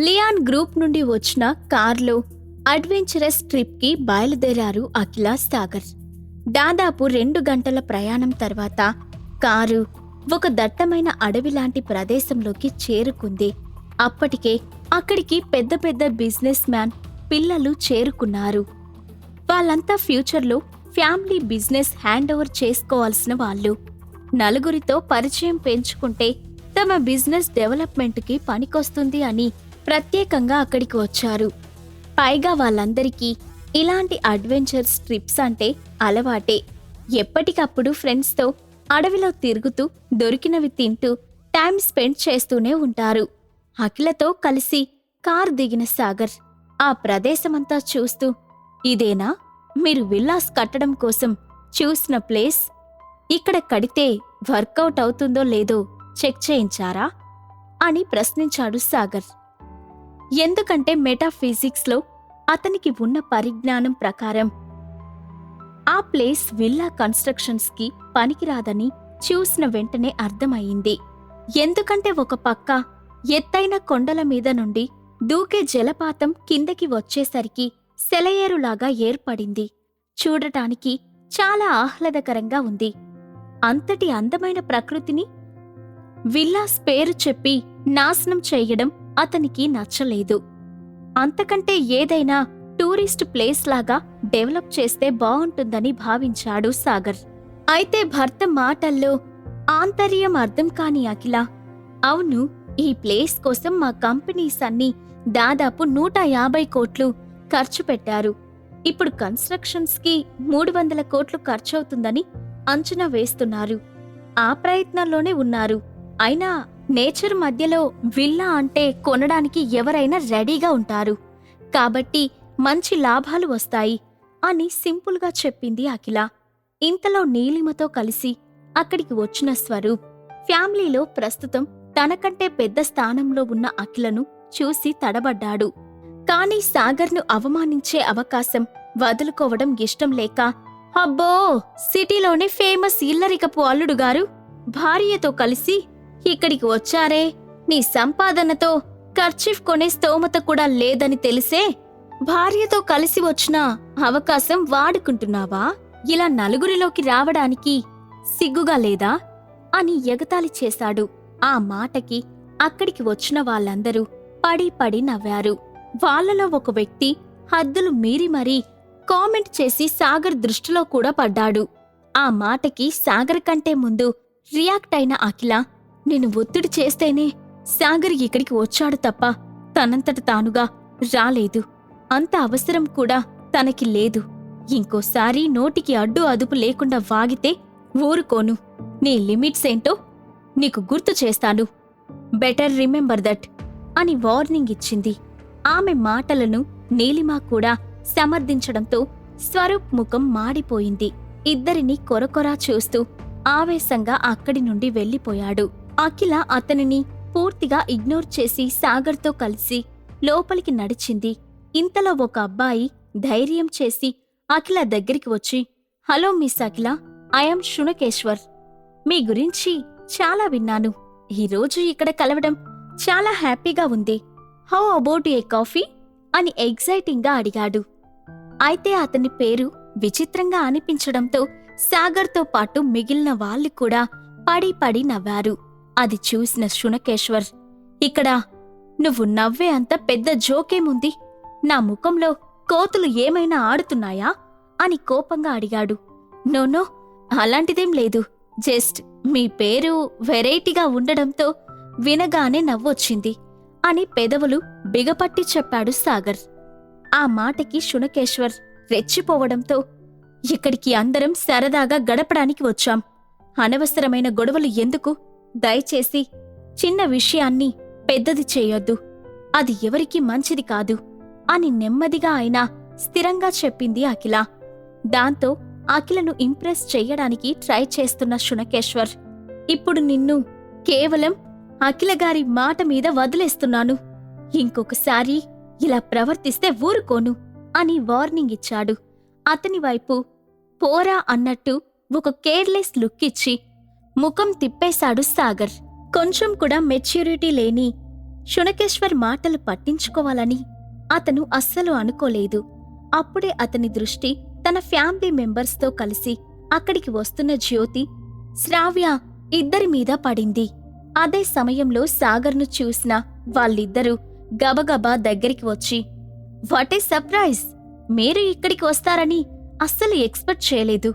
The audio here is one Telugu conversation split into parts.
లియాన్ గ్రూప్ నుండి వచ్చిన కార్లో అడ్వెంచరస్ ట్రిప్కి బయలుదేరారు అఖిల సాగర్. దాదాపు రెండు గంటల ప్రయాణం తర్వాత కారు ఒక దట్టమైన అడవి లాంటి ప్రదేశంలోకి చేరుకుంది. అప్పటికే అక్కడికి పెద్ద పెద్ద బిజినెస్ మ్యాన్ పిల్లలు చేరుకున్నారు. వాళ్ళంతా ఫ్యూచర్లో ఫ్యామిలీ బిజినెస్ హ్యాండ్ ఓవర్ చేసుకోవాల్సిన వాళ్ళు. నలుగురితో పరిచయం పెంచుకుంటే తమ బిజినెస్ డెవలప్మెంట్కి పనికొస్తుంది అని ప్రత్యేకంగా అక్కడికి వచ్చారు. పైగా వాళ్ళందరికీ ఇలాంటి అడ్వెంచర్స్ ట్రిప్స్ అంటే అలవాటే. ఎప్పటికప్పుడు ఫ్రెండ్స్తో అడవిలో తిరుగుతూ దొరికినవి తింటూ టైం స్పెండ్ చేస్తూనే ఉంటారు. అఖిలతో కలిసి కారు దిగిన సాగర్ ఆ ప్రదేశమంతా చూస్తూ ఇదేనా? మీరు విల్లాస్ కట్టడం కోసం చూసిన ప్లేస్? ఇక్కడ కడితే వర్కౌట్ అవుతుందో లేదో చెక్ చేయించారా? అని ప్రశ్నించాడు సాగర్. ఎందుకంటే మెటాఫిజిక్స్లో అతనికి ఉన్న పరిజ్ఞానం ప్రకారం ఆ ప్లేస్ విల్లా కన్స్ట్రక్షన్స్కి పనికిరాదని చూసిన వెంటనే అర్థమయ్యింది. ఎందుకంటే ఒక పక్క ఎత్తైన కొండల మీద నుండి దూకే జలపాతం కిందకి వచ్చేసరికి సెలయేరులాగా ఏర్పడింది. చూడటానికి చాలా ఆహ్లాదకరంగా ఉంది. అంతటి అందమైన ప్రకృతిని విల్లాస్ పేరు చెప్పి నాశనం చేయడం అతనికి నచ్చలేదు. అంతకంటే ఏదైనా టూరిస్ట్ ప్లేస్ లాగా డెవలప్ చేస్తే బాగుంటుందని భావించాడు సాగర్. అయితే భర్త మాటల్లో ఆంతర్యం అర్థం కాని అఖిల. అవును ఈ ప్లేస్ కోసం మా కంపెనీస్ అన్ని దాదాపు నూట యాభై కోట్లు ఖర్చు పెట్టారు. ఇప్పుడు కన్స్ట్రక్షన్స్కి మూడు వందల కోట్లు ఖర్చవుతుందని అంచనా వేస్తున్నారు. ఆ ప్రయత్నంలోనే ఉన్నారు. అయినా నేచర్ మధ్యలో విల్లా అంటే కొనడానికి ఎవరైనా రెడీగా ఉంటారు. కాబట్టి మంచి లాభాలు వస్తాయి అని సింపుల్గా చెప్పింది అఖిల. ఇంతలో నీలిమతో కలిసి అక్కడికి వచ్చిన స్వరూప్ ఫ్యామిలీలో ప్రస్తుతం తనకంటే పెద్ద స్థానంలో ఉన్న అఖిలను చూసి తడబడ్డాడు. కాని సాగర్ను అవమానించే అవకాశం వదులుకోవడం ఇష్టం లేక అబ్బో! సిటీలోనే ఫేమస్ ఇల్లరికపు అల్లుడు గారు భార్యతో కలిసి ఇక్కడికి వచ్చారే? నీ సంపాదనతో ఖర్చీఫ్ కొనే స్తోమత కూడా లేదని తెలిసే భార్యతో కలిసి వచ్చిన అవకాశం వాడుకుంటున్నావా? ఇలా నలుగురిలోకి రావడానికి సిగ్గుగా లేదా? అని ఎగతాళి చేశాడు. ఆ మాటకి అక్కడికి వచ్చిన వాళ్ళందరూ పడి పడి నవ్వారు. వాళ్ళలో ఒక వ్యక్తి హద్దులు మీరి మరీ కామెంట్ చేసి సాగర్ దృష్టిలో కూడా పడ్డాడు. ఆ మాటకి సాగర్ కంటే ముందు రియాక్ట్ అయిన అఖిల నేను ఒత్తిడి చేస్తేనే సాగర్ ఇక్కడికి వచ్చాడు తప్ప తనంతట తానుగా రాలేదు. అంత అవసరం కూడా తనకి లేదు. ఇంకోసారి నోటికి అడ్డు అదుపు లేకుండా వాగితే ఊరుకోను. నీ లిమిట్స్ ఏంటో నీకు గుర్తు చేస్తాను. బెటర్ రిమెంబర్ దట్ అని వార్నింగ్ ఇచ్చింది. ఆమె మాటలను నీలిమా కూడా సమర్థించడంతో స్వరూప్ ముఖం మాడిపోయింది. ఇద్దరిని కొరకొరా చూస్తూ ఆవేశంగా అక్కడి నుండి వెళ్ళిపోయాడు. అఖిల అతనిని పూర్తిగా ఇగ్నోర్ చేసి సాగర్తో కలిసి లోపలికి నడిచింది. ఇంతలో ఒక అబ్బాయి ధైర్యం చేసి అఖిల దగ్గరికి వచ్చి hello miss Akhila I'm Shunakeshwar మీ గురించి చాలా విన్నాను. ఈరోజు ఇక్కడ కలవడం చాలా హ్యాపీగా ఉంది. How about a coffee? అని ఎగ్జైటింగ్గా అడిగాడు. అయితే అతని పేరు విచిత్రంగా అనిపించడంతో సాగర్తో పాటు మిగిలిన వాళ్ళు కూడా పడి పడి నవ్వారు. అది చూసిన శునకేశ్వర్ ఇక్కడ నువ్వు నవ్వే అంత పెద్ద జోకేముంది? నా ముఖంలో కోతులు ఏమైనా ఆడుతున్నాయా? అని కోపంగా అడిగాడు. నోనో అలాంటిదేం లేదు. జస్ట్ మీ పేరు వెరైటీగా ఉండడంతో వినగానే నవ్వొచ్చింది అని పెదవులు బిగపట్టి చెప్పాడు సాగర్. ఆ మాటకి శునకేశ్వర్ రెచ్చిపోవడంతో ఇక్కడికి అందరం సరదాగా గడపడానికి వచ్చాం. అనవసరమైన గొడవలు ఎందుకు? దయచేసి చిన్న విషయాన్ని పెద్దది చేయొద్దు. అది ఎవరికీ మంచిది కాదు అని నెమ్మదిగా అయినా స్థిరంగా చెప్పింది అఖిల. దాంతో అఖిలను ఇంప్రెస్ చెయ్యడానికి ట్రై చేస్తున్న శునకేశ్వర్ ఇప్పుడు నిన్ను కేవలం అఖిల గారి మాట మీద వదిలేస్తున్నాను. ఇంకొకసారి ఇలా ప్రవర్తిస్తే ఊరుకోను అని వార్నింగ్ ఇచ్చాడు. అతని వైపు పోరా అన్నట్టు ఒక కేర్లెస్ లుక్ ఇచ్చి ముఖం తిప్పేశాడు సాగర్. కొంచెం కూడా మెచ్యూరిటీ లేని శునకేశ్వర్ మాటలు పట్టించుకోవాలని అతను అస్సలు అనుకోలేదు. అప్పుడే అతని దృష్టి తన ఫ్యామిలీ మెంబర్స్తో కలిసి అక్కడికి వస్తున్న జ్యోతి శ్రావ్య ఇద్దరి మీద పడింది. అదే సమయంలో సాగర్ను చూసిన వాళ్ళిద్దరూ గబగబా దగ్గరికి వచ్చి వాట్ ఏ సర్ప్రైజ్! మీరు ఇక్కడికి వస్తారని అస్సలు ఎక్స్పెక్ట్ చేయలేదు.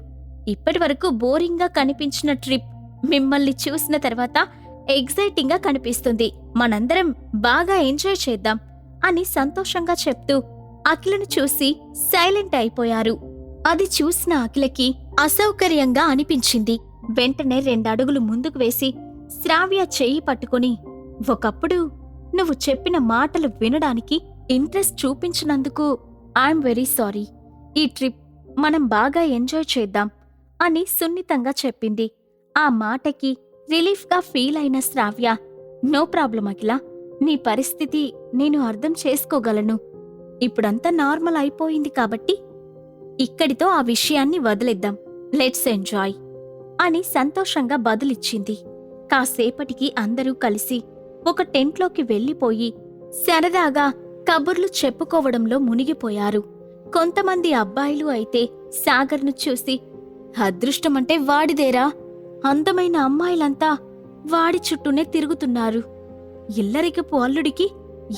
ఇప్పటివరకు బోరింగ్గా కనిపించిన ట్రిప్ మిమ్మల్ని చూసిన తర్వాత ఎగ్జైటింగ్గా కనిపిస్తుంది. మనందరం బాగా ఎంజాయ్ చేద్దాం అని సంతోషంగా చెప్తూ అఖిలను చూసి సైలెంట్ అయిపోయారు. అది చూసిన అఖిలకి అసౌకర్యంగా అనిపించింది. వెంటనే రెండడుగులు ముందుకు వేసి శ్రావ్య చెయ్యి పట్టుకుని ఒకప్పుడు నువ్వు చెప్పిన మాటలు వినడానికి ఇంట్రెస్ట్ చూపించినందుకు ఐఎమ్ వెరీ సారీ. ఈ ట్రిప్ మనం బాగా ఎంజాయ్ చేద్దాం అని సున్నితంగా చెప్పింది. ఆ మాటకి రిలీఫ్గా ఫీల్ అయిన శ్రావ్య నో ప్రాబ్లం అఖిల నీ పరిస్థితి నేను అర్థం చేసుకోగలను. ఇప్పుడంతా నార్మల్ అయిపోయింది కాబట్టి ఇక్కడితో ఆ విషయాన్ని వదిలేద్దాం. లెట్స్ ఎంజాయ్ అని సంతోషంగా బదులిచ్చింది. కాసేపటికి అందరూ కలిసి ఒక టెంట్లోకి వెళ్ళిపోయి సరదాగా కబుర్లు చెప్పుకోవడంలో మునిగిపోయారు. కొంతమంది అబ్బాయిలు అయితే సాగర్ను చూసి అదృష్టమంటే వాడిదేరా అందమైన అమ్మాయిలంతా వాడి చుట్టూనే తిరుగుతున్నారు. ఇల్లరికపు అల్లుడికి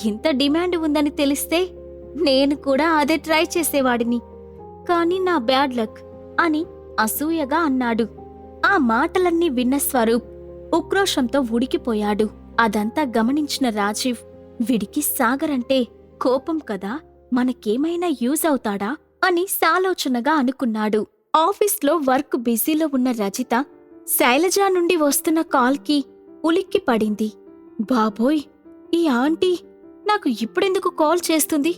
ఇంత డిమాండ్ ఉందని తెలిస్తే నేను కూడా అదే ట్రై చేసేవాడిని. కానీ నా బ్యాడ్ లక్ అని అసూయగా అన్నాడు. ఆ మాటలన్నీ విన్న స్వరూప్ ఉక్రోషంతో ఉడికిపోయాడు. అదంతా గమనించిన రాజీవ్ విడికి సాగర్ అంటే కోపం కదా? మనకేమైనా యూజ్ అవుతాడా? అని సాలోచనగా అనుకున్నాడు. ఆఫీస్లో వర్క్ బిజీలో ఉన్న రజిత శైలజ నుండి వస్తున్న కాల్కి ఉలిక్కి పడింది. బాబోయ్ ఈ ఆంటీ నాకు ఇప్పుడెందుకు కాల్ చేస్తుంది?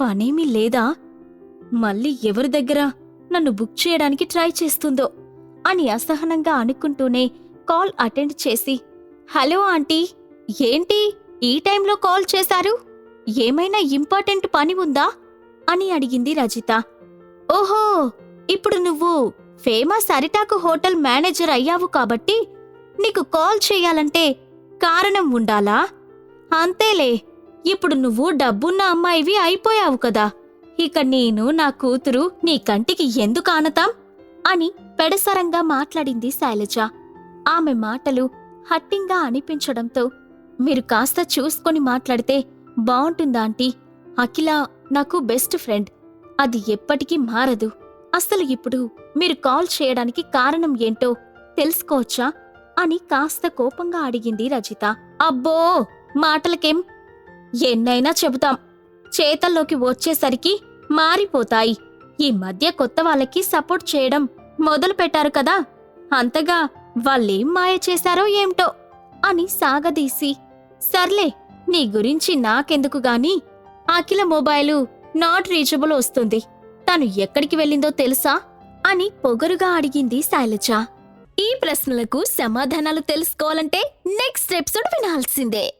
పనేమీ లేదా? మళ్ళీ ఎవరి దగ్గర నన్ను బుక్ చేయడానికి ట్రై చేస్తుందో? అని అసహనంగా అనుకుంటూనే కాల్ అటెండ్ చేసి హలో ఆంటీ ఏంటి ఈ టైంలో కాల్ చేశారు? ఏమైనా ఇంపార్టెంట్ పని ఉందా? అని అడిగింది రజిత. ఓహో ఇప్పుడు నువ్వు ఫేమస్ అరిటాకు హోటల్ మేనేజర్ అయ్యావు కాబట్టి నీకు కాల్ చేయాలంటే కారణం ఉండాలా? అంతేలే ఇప్పుడు నువ్వు డబ్బున్న అమ్మాయివి అయిపోయావు కదా. ఇక నేను నా కూతురు నీ కంటికి ఎందుకు ఆనతాం? అని పెడసరంగా మాట్లాడింది శైలజ. ఆమె మాటలు హట్టింగా అనిపించడంతో మీరు కాస్త చూసుకొని మాట్లాడితే బావుంటుందాంటీ అఖిల నాకు బెస్ట్ ఫ్రెండ్ అది ఎప్పటికీ మారదు. అసలు ఇప్పుడు మీరు కాల్ చేయడానికి కారణం ఏంటో తెలుసుకోవచ్చా? అని కాస్త కోపంగా అడిగింది రజిత. అబ్బో! మాటలకేం? ఎన్నైనా చెబుతాం. చేతల్లోకి వచ్చేసరికి మారిపోతాయి. ఈ మధ్య కొత్త వాళ్ళకి సపోర్ట్ చేయడం మొదలు పెట్టారు కదా? అంతగా వాళ్ళేం మాయ చేశారో ఏమిటో? అని సాగదీసి సర్లే నీ గురించి నాకెందుకు గాని? అఖిల మొబైలు నాట్ రీచబుల్ వస్తుంది. తను ఎక్కడికి వెళ్ళిందో తెలుసా? అని పొగరుగా అడిగింది శైలజ. ఈ ప్రశ్నలకు సమాధానాలు తెలుసుకోవాలంటే నెక్స్ట్ ఎపిసోడ్ వినాల్సిందే.